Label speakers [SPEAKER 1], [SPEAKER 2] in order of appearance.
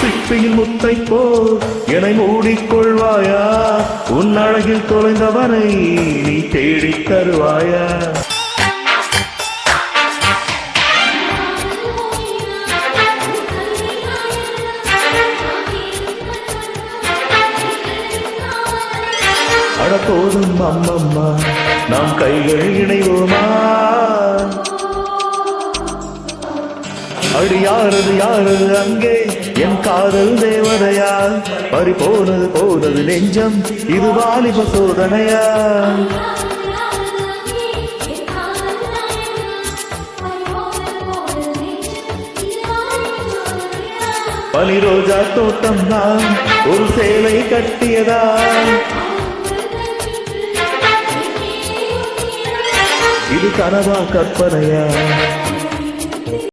[SPEAKER 1] ஒரு சிற்பியின் முத்தை போல் என்னை மூடிக்கொள்வாயா? உன் அழகில் தொலைந்தவனை நீ தேடி தருவாயா? அட போதும் அம்மம்மா நாம் கைகள் இணைவோமா? அடி யாரது யாரது அங்கே? என் காதல் தேவதையா? பறி போனது போனது நெஞ்சம். இது வாலிப சோதனையா? பனி ரோஜா தோட்டம் தான். ஒரு சேலை கட்டியதா? இது கனவா கற்பனையா?